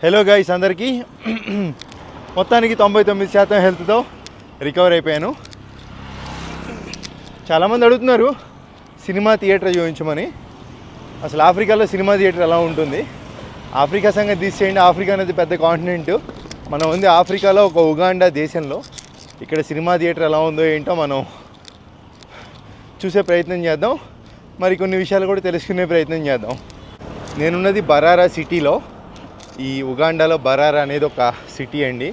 Hello guys అందరికీ. మొత్తానికి తొంభై తొమ్మిది శాతం హెల్త్తో రికవర్ అయిపోయాను. చాలామంది అడుగుతున్నారు సినిమా థియేటర్ చూపించమని. అసలు ఆఫ్రికాలో సినిమా థియేటర్ ఎలా ఉంటుంది? ఆఫ్రికా సంగతి తీసేయండి ఆఫ్రికా అనేది పెద్ద కాంటినెంట్ మనం ఉంది ఆఫ్రికాలో ఒక ఉగాండా దేశంలో. ఇక్కడ సినిమా థియేటర్ ఎలా ఉందో ఏంటో మనం చూసే ప్రయత్నం చేద్దాం. మరి కొన్ని విషయాలు కూడా తెలుసుకునే ప్రయత్నం చేద్దాం. నేనున్నది బరారా సిటీలో. ఈ ఉగాండాలో బరారా అనేది ఒక సిటీ అండి.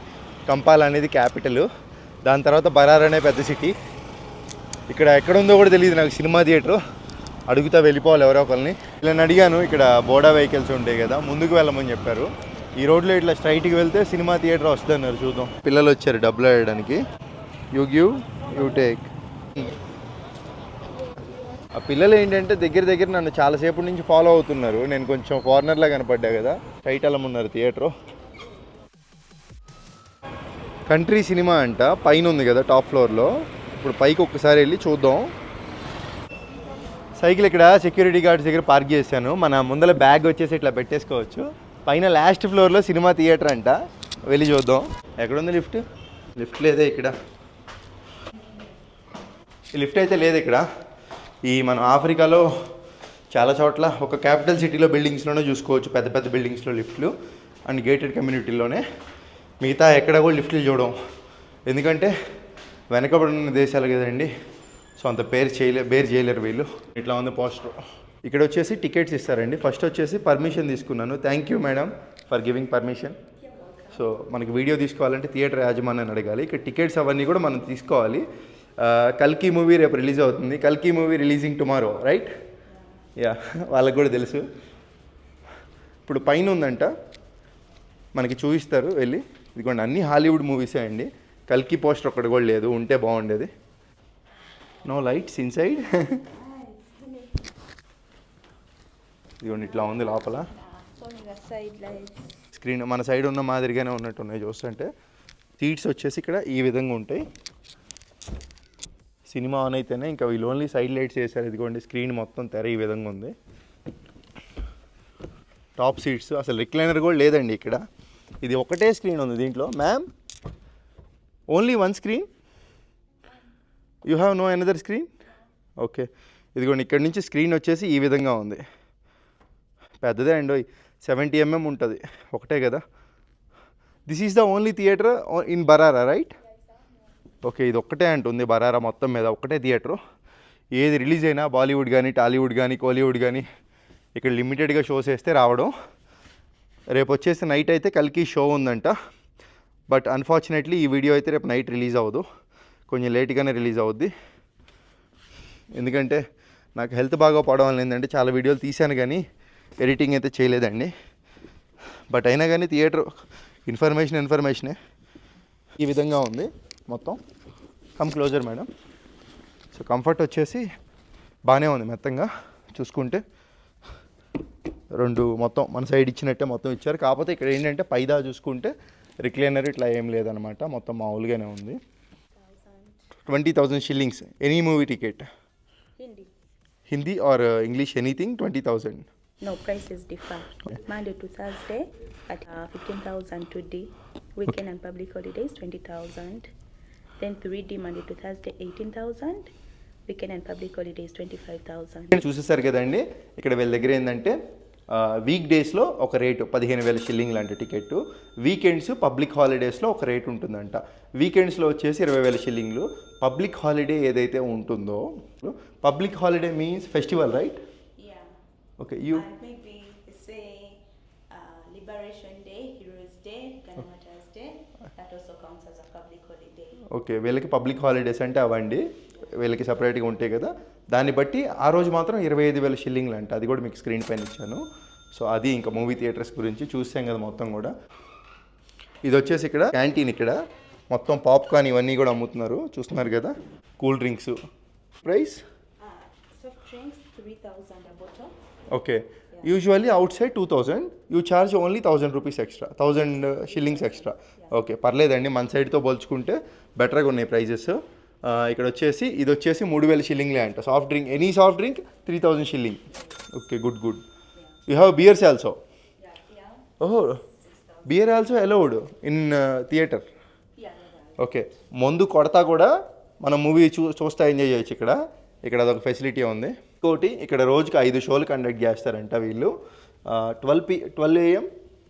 కంపాల్ అనేది క్యాపిటల్. దాని తర్వాత బరార్ అనే పెద్ద సిటీ. ఇక్కడ ఎక్కడ ఉందో కూడా తెలియదు నాకు సినిమా థియేటర్. అడుగుతా వెళ్ళిపోవాలి ఎవరో ఒకరిని ఇలా అడిగాను ఇక్కడ బోడా వెహికల్స్ ఉంటాయి కదా ముందుకు వెళ్ళమని చెప్పారు. ఈ రోడ్లో ఇట్లా స్ట్రైట్కి వెళ్తే సినిమా థియేటర్ వస్తుంది అన్నారు చూద్దాం. పిల్లలు వచ్చారు డబ్బులు ఆడడానికి యూ గివ్ యూ టేక్. ఆ పిల్లలు ఏంటంటే దగ్గర దగ్గర నన్ను చాలాసేపు నుంచి ఫాలో అవుతున్నారు. నేను కొంచెం ఫారినర్లా కనపడ్డా కదా. టైటలం ఉన్నారు థియేటర్. కంట్రీ సినిమా అంట పైన ఉంది కదా టాప్ ఫ్లోర్లో. ఇప్పుడు పైకి ఒక్కసారి వెళ్ళి చూద్దాం. సైకిల్ ఇక్కడ సెక్యూరిటీ గార్డ్స్ దగ్గర పార్క్ చేశాను. మన ముందర బ్యాగ్ వచ్చేసి ఇట్లా పెట్టేసుకోవచ్చు. పైన లాస్ట్ ఫ్లోర్లో సినిమా థియేటర్ అంట. వెళ్ళి చూద్దాం. ఎక్కడుంది లిఫ్ట్? లిఫ్ట్ లేదే ఇక్కడ. ఈ లిఫ్ట్ అయితే లేదు ఇక్కడ. ఈ మనం ఆఫ్రికాలో చాలా చోట్ల ఒక క్యాపిటల్ సిటీలో బిల్డింగ్స్లోనే చూసుకోవచ్చు. పెద్ద పెద్ద బిల్డింగ్స్లో లిఫ్ట్లు అండ్ గేటెడ్ కమ్యూనిటీలోనే మిగతా ఎక్కడ కూడా లిఫ్ట్లు చూడడం ఎందుకంటే వెనకబడిన దేశాలు కదండి. సో అంత పేరు చేయలే బేర్ చేయలేరు వీళ్ళు. ఇట్లా ఉంది పోస్టర్ ఇక్కడ వచ్చేసి టికెట్స్ ఇస్తారండి. ఫస్ట్ వచ్చేసి పర్మిషన్ తీసుకున్నాను. Thank you madam for giving permission so మనకి వీడియో తీసుకోవాలంటే థియేటర్ యాజమాన్యాన్ని అడగాలి. ఇక్కడ టికెట్స్ అవన్నీ కూడా మనం తీసుకోవాలి. కల్కి మూవీ రేపు రిలీజ్ అవుతుంది. కల్కి movie releasing tomorrow right yeah వాళ్ళకి కూడా తెలుసు. ఇప్పుడు పైన ఉందంట. మనకి చూపిస్తారు వెళ్ళి. ఇదిగోండి అన్ని హాలీవుడ్ మూవీసే అండి. కల్కి పోస్టర్ ఒక్కటి కూడా లేదు ఉంటే బాగుండేది. నో లైట్స్ ఇన్సైడ్ ఇదిగోండి ఇట్లా ఉంది లోపల. స్క్రీన్ మన సైడ్ ఉన్న మాదిరిగానే ఉన్నట్టు ఉన్నాయి చూస్తుంటే. సీట్స్ వచ్చేసి ఇక్కడ ఈ విధంగా ఉంటాయి. సినిమా ఆన్ అయితేనే ఇంకా వీళ్ళు ఓన్లీ సైడ్ లైట్స్ వేసారు ఇదిగోండి స్క్రీన్ మొత్తం తెర ఈ విధంగా ఉంది. టాప్ సీట్స్ అసలు రిక్లైనర్ కూడా లేదండి ఇక్కడ. ఇది ఒకటే స్క్రీన్ ఉంది దీంట్లో. Ma'am only one screen you have no another screen okay ఇదిగోండి ఇక్కడ నుంచి స్క్రీన్ వచ్చేసి ఈ విధంగా ఉంది. పెద్దదే అండి సెవెంటీ ఎంఎం ఉంటుంది. ఒకటే కదా. This is the only theatre in Barara right okay ఇది ఒక్కటే అంటుంది బరారా మొత్తం మీద ఒక్కటే థియేటరు. ఏది రిలీజ్ అయినా బాలీవుడ్ కానీ టాలీవుడ్ కానీ కోలీవుడ్ కానీ ఇక్కడ లిమిటెడ్గా షోస్ వేస్తే రావడం. రేపు వచ్చేసి నైట్ అయితే కలికి షో ఉందంట. బట్ అన్ఫార్చునేట్లీ ఈ వీడియో అయితే రేపు నైట్ రిలీజ్ అవ్వదు. కొంచెం లేట్గానే రిలీజ్ అవుద్ది. ఎందుకంటే నాకు హెల్త్ బాగోపోవడం వల్ల ఏంటంటే చాలా వీడియోలు తీశాను కానీ ఎడిటింగ్ అయితే చేయలేదండి. బట్ అయినా కానీ థియేటర్ ఇన్ఫర్మేషన్ ఇన్ఫర్మేషనే ఈ విధంగా ఉంది. మొత్తం. Come closer madam so comfort వచ్చేసి బాగానే ఉంది మెత్తంగా. చూసుకుంటే రెండు మొత్తం మన సైడ్ ఇచ్చినట్టే మొత్తం ఇచ్చారు. కాకపోతే ఇక్కడ ఏంటంటే పైదా చూసుకుంటే రిక్లైనర్ ఇట్లా ఏం లేదనమాట. మొత్తం మామూలుగానే ఉంది. Twenty thousand shillings any movie ticket. Hindi or English anything twenty thousand No, prices differ. Monday to Thursday at uh, 15,000 today. Weekend and public holidays 20,000. Then 3D Monday to Thursday 18,000. Weekend and public holidays 25,000. చూసేసారు కదండి ఇక్కడ వీళ్ళ దగ్గర ఏంటంటే week డేస్లో ఒక rate పదిహేను వేల షిల్లింగ్ లాంటి టికెట్ వీకెండ్స్ పబ్లిక్ హాలిడేస్లో ఒక రేట్ ఉంటుందంట వీకెండ్స్లో వచ్చేసి ఇరవై వేల షిల్లింగ్లు పబ్లిక్ హాలిడే ఏదైతే ఉంటుందో public holiday means festival right Yeah. Okay you okay వీళ్ళకి పబ్లిక్ హాలిడేస్ అంటే అవండి. వీళ్ళకి సపరేట్గా ఉంటాయి కదా. దాన్ని బట్టి ఆ రోజు మాత్రం ఇరవై ఐదు వేల షిల్లింగ్లు అంట. అది కూడా మీకు స్క్రీన్ పైన ఇచ్చాను. సో అది ఇంకా మూవీ థియేటర్స్ గురించి చూసాం కదా మొత్తం కూడా. ఇది వచ్చేసి ఇక్కడ క్యాంటీన్ ఇక్కడ. మొత్తం పాప్కార్న్ ఇవన్నీ కూడా అమ్ముతున్నారు. చూస్తున్నారు కదా? Cool drinks. Price? soft drinks 3,000 a bottle. Okay. Usually out side two thousand you charge only thousand rupees extra thousand shillings extra okay పర్లేదండి మన సైడ్తో పోల్చుకుంటే బెటర్గా ఉన్నాయి ప్రైజెస్ ఇక్కడ వచ్చేసి ఇది వచ్చేసి మూడు వేల షిల్లింగ్లే అంట. Soft drink any soft drink three thousand shilling okay good good you have beers also. ఓహో 6,000. Beer also allowed in theatre okay ముందు కొడతా కూడా మనం మూవీ చూ చూస్తా ఎంజాయ్ చేయొచ్చు ఇక్కడ. ఇక్కడ అదొక ఫెసిలిటీ ఉంది. ఇంకోటి ఇక్కడ రోజుకి ఐదు షోలు కండక్ట్ చేస్తారంట వీళ్ళు twelve P twelve AM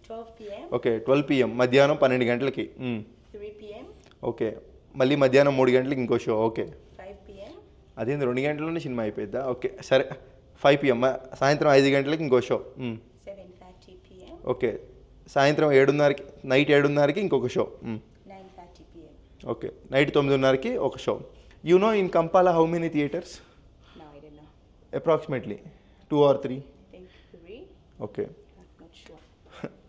12 p.m., okay twelve PM మధ్యాహ్నం పన్నెండు గంటలకి మ్, 3 p.m., ఓకే మళ్ళీ మధ్యాహ్నం మూడు గంటలకి ఇంకో షో ఓకే 5 p.m., అదేంది రెండు గంటల్లోనే సినిమా అయిపోయిద్దా ఓకే సరే ఫైవ్ పిఎం సాయంత్రం ఐదు గంటలకి ఇంకో షో మ్, 7:30 p.m., ఓకే సాయంత్రం ఏడున్నరకి నైట్ ఏడున్నరకి ఇంకొక show hmm, 9:30 p.m. Okay night తొమ్మిదిన్నరకి ఒక show you know in Kampala how many theatres approximately two or three. Okay.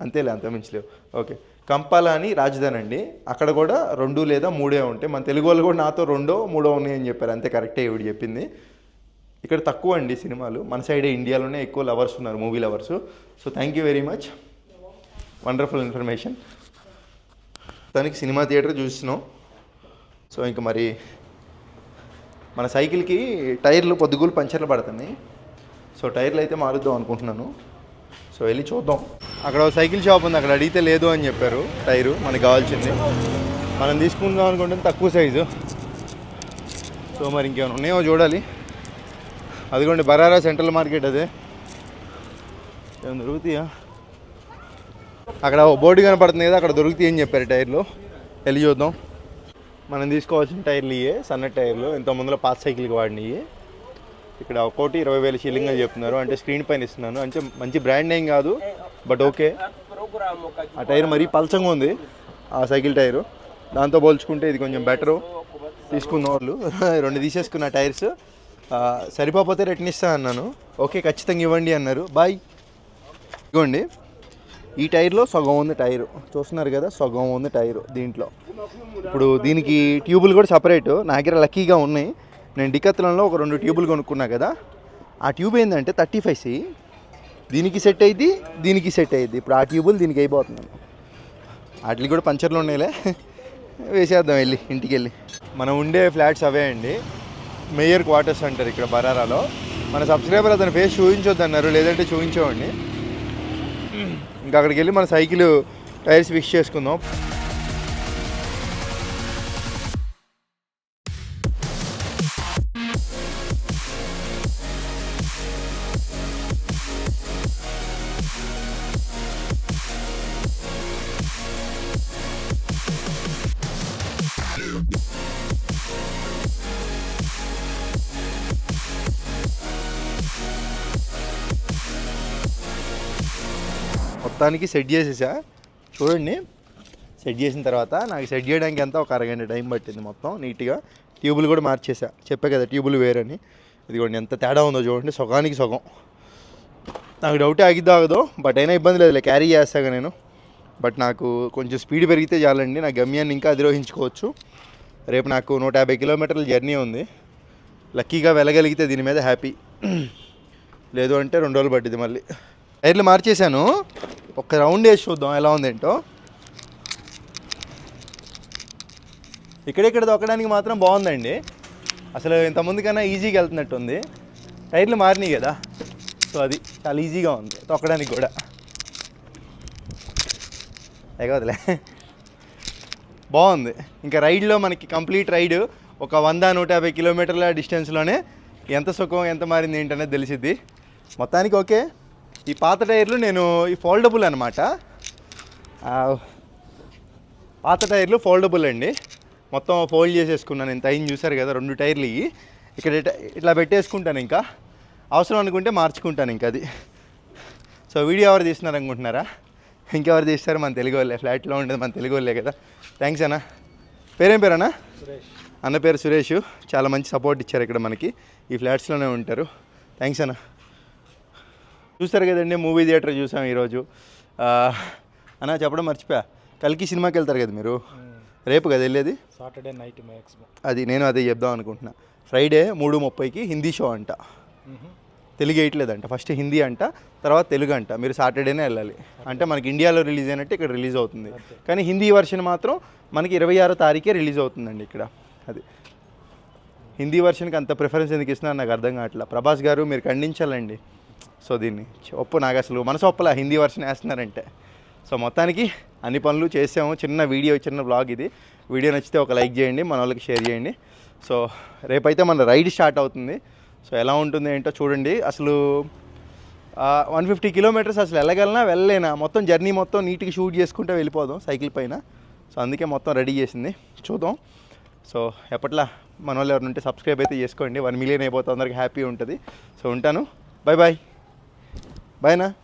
అంతేలే అంత మించలేవు ఓకే కంపాలా అని రాజధాని అండి. అక్కడ కూడా రెండు లేదా మూడే ఉంటాయి. మన తెలుగు వాళ్ళు కూడా నాతో రెండో మూడో ఉన్నాయని చెప్పారు. అంతే కరెక్టే ఇవిడ చెప్పింది. ఇక్కడ తక్కువ అండి సినిమాలు. మన సైడే ఇండియాలోనే ఎక్కువ లవర్స్ ఉన్నారు movie lovers. So thank you very much wonderful information దానికి సినిమా థియేటర్ చూస్తున్నాం సో ఇంక మరి మన సైకిల్కి టైర్లు పొద్దుగులు పంచర్లు పడుతున్నాయి. సో టైర్లు అయితే మారుద్దాం అనుకుంటున్నాను. సో వెళ్ళి చూద్దాం. అక్కడ సైకిల్ షాప్ ఉంది. అక్కడ అడిగితే లేదు అని చెప్పారు. టైరు మనకి కావాల్సింది. మనం తీసుకుందాం అనుకుంటే తక్కువ సైజు. సో మరి ఇంకేమైనా ఉన్నాయో చూడాలి. అదిగోండి బరారా సెంట్రల్ మార్కెట్ అదే. ఏమైనా దొరుకుతాయా? అక్కడ బోర్డు కనపడుతుంది కదా అక్కడ దొరుకుతాయి అని చెప్పారు టైర్లు. వెళ్ళి చూద్దాం. మనం తీసుకోవాల్సిన టైర్లు ఇవే సన్న టైర్లు ఇంత ముందులో పాత సైకిల్కి వాడినవి ఇక్కడ ఒక్కోటి ఇరవై వేల షిల్లింగ్ అని చెప్తున్నారు. అంటే స్క్రీన్ పైన ఇస్తున్నాను. అంటే మంచి బ్రాండ్ ఏం కాదు బట్ ఓకే. ఆ టైర్ మరీ పల్చంగా ఉంది ఆ సైకిల్ టైరు. దాంతో పోల్చుకుంటే ఇది కొంచెం బెటరు. తీసుకున్న వాళ్ళు రెండు తీసేసుకున్న టైర్స్. సరిపోతే రిటర్న్ ఇస్తా అన్నాను. ఓకే ఖచ్చితంగా ఇవ్వండి అన్నారు. బాయ్. ఇవ్వండి ఈ టైర్లో సగం ఉంది టైరు. చూస్తున్నారు కదా సగం ఉంది టైరు దీంట్లో. ఇప్పుడు దీనికి ట్యూబులు కూడా సపరేట్. నా దగ్గర లక్కీగా ఉన్నాయి. నేను డికత్లంలో ఒక రెండు ట్యూబులు కొనుక్కున్నా కదా ఆ ట్యూబ్ ఏంటంటే థర్టీ ఫైవ్ సి. దీనికి సెట్ అయ్యింది దీనికి సెట్ అయ్యింది ఇప్పుడు ఆ ట్యూబులు దీనికి అయిపోతున్నాను వాటికి కూడా పంచర్లు ఉన్నాయిలే. వేసేద్దాం వెళ్ళి ఇంటికి వెళ్ళి మనం ఉండే ఫ్లాట్స్ అవే అండి. మేయర్ క్వార్టర్స్ అంటారు ఇక్కడ బరారాలో. మన సబ్స్క్రైబర్ అతని ఫేస్ చూపించొద్దన్నారు లేదంటే చూపించేవాడిని అక్కడికి వెళ్ళి మన సైకిల్ టైర్స్ ఫిక్స్ చేసుకుందాం. మొత్తానికి సెట్ చేసేసా. చూడండి. సెట్ చేసిన తర్వాత నాకు సెట్ చేయడానికి ఎంత? ఒక అరగంట టైం పట్టింది మొత్తం నీట్గా. ట్యూబులు కూడా మార్చేసా. చెప్పే కదా ట్యూబులు వేరని. ఇదిగోండి ఎంత తేడా ఉందో చూడండి. సగానికి సగం. నాకు డౌటే ఆగిద్దో ఆగదో బట్ అయినా ఇబ్బంది లేదులే. క్యారీ చేస్తాగా నేను. బట్ నాకు కొంచెం స్పీడ్ పెరిగితే చాలండి. నా గమ్యాన్ని ఇంకా అధిరోహించుకోవచ్చు. రేపు నాకు నూట యాభై కిలోమీటర్ల జర్నీ ఉంది. లక్కీగా వెళ్ళగలిగితే దీని మీద హ్యాపీ. లేదు అంటే రెండు రోజులు పట్టింది మళ్ళీ. టైర్లు మార్చేశాను. ఒక రౌండ్ వేసి చూద్దాం ఎలా ఉందేంటో. ఇక్కడెక్కడ దొక్కడానికి మాత్రం బాగుందండి. అసలు ఇంతకుముందు కన్నా ఈజీగా వెళ్తున్నట్టు ఉంది టైర్లు మారినాయి కదా. సో అది చాలా ఈజీగా ఉంది తొక్కడానికి కూడా. ఎగవదులే బాగుంది. ఇంకా రైడ్లో మనకి కంప్లీట్ రైడ్ ఒక వంద నూట యాభై కిలోమీటర్ల డిస్టెన్స్లోనే ఎంత సుఖం ఎంత మారింది ఏంటనేది తెలిసిద్ది. మొత్తానికి ఓకే. ఈ పాత టైర్లు నేను ఈ ఫోల్డబుల్ అనమాట పాత టైర్లు ఫోల్డబుల్ అండి. మొత్తం ఫోల్డ్ చేసేసుకున్నాను ఇంత అయింది చూసారు కదా రెండు టైర్లు ఇవి. ఇక్కడ ఇట- ఇట్లా పెట్టేసుకుంటాను ఇంకా. అవసరం అనుకుంటే మార్చుకుంటాను ఇంకా అది. సో వీడియో ఎవరు తీస్తున్నారు అనుకుంటున్నారా? ఇంకెవరు తీస్తారు? మన తెలుగు వాళ్ళే. ఫ్లాట్లో ఉండేది మన తెలుగు వాళ్ళే కదా. థ్యాంక్స్ అన్న. పేరేం పేరన్నా? అన్న పేరు సురేష్. చాలా మంచి సపోర్ట్ ఇచ్చారు ఇక్కడ మనకి. ఈ ఫ్లాట్స్లోనే ఉంటారు. థ్యాంక్స్ అన్న. చూస్తారు కదండి మూవీ థియేటర్ చూసాం ఈరోజు. అన్న చెప్పడం మర్చిపోయా. కలికి సినిమాకి వెళ్తారు కదా మీరు? రేపు కదా వెళ్ళేది? సాటర్డే నైట్ మ్యాక్సిమం అది నేను అదే చెప్దాం అనుకుంటున్నా. ఫ్రైడే మూడు ముప్పైకి హిందీ షో అంట. తెలుగు వేయట్లేదంట. ఫస్ట్ హిందీ అంట తర్వాత తెలుగు అంట. మీరు సాటర్డేనే వెళ్ళాలి. అంటే మనకి ఇండియాలో రిలీజ్ అయినట్టు ఇక్కడ రిలీజ్ అవుతుంది. కానీ హిందీ వర్షన్ మాత్రం మనకి ఇరవై ఆరో తారీఖే రిలీజ్ అవుతుందండి ఇక్కడ. అది. హిందీ వర్షన్కి అంత ప్రిఫరెన్స్ ఎందుకు ఇస్తున్నారు నాకు అర్థం కావట్లా. ప్రభాస్ గారు మీరు ఖండించాలండి. సో దీన్ని ఒప్పు నాకు అసలు మనసు ఒప్పలా హిందీ వర్షన్ వేస్తున్నారంటే. సో మొత్తానికి అన్ని పనులు చేసాము. చిన్న వీడియో చిన్న బ్లాగ్ ఇది. వీడియో నచ్చితే ఒక లైక్ చేయండి మన వాళ్ళకి షేర్ చేయండి. సో రేపైతే మన రైడ్ స్టార్ట్ అవుతుంది. సో ఎలా ఉంటుంది ఏంటో చూడండి. అసలు వన్ ఫిఫ్టీ కిలోమీటర్స్ అసలు వెళ్ళగలనా వెళ్ళలేనా? మొత్తం జర్నీ మొత్తం నీట్గా షూట్ చేసుకుంటే వెళ్ళిపోదాం సైకిల్ పైన. సో అందుకే మొత్తం రెడీ చేసింది. చూద్దాం. సో ఎప్పట్లా మన వాళ్ళు ఎవరు ఉంటే సబ్స్క్రైబ్ అయితే చేసుకోండి. వన్ మిలియన్ అయిపోతే అందరికి హ్యాపీ ఉంటుంది. సో ఉంటాను. Bye bye Bye na.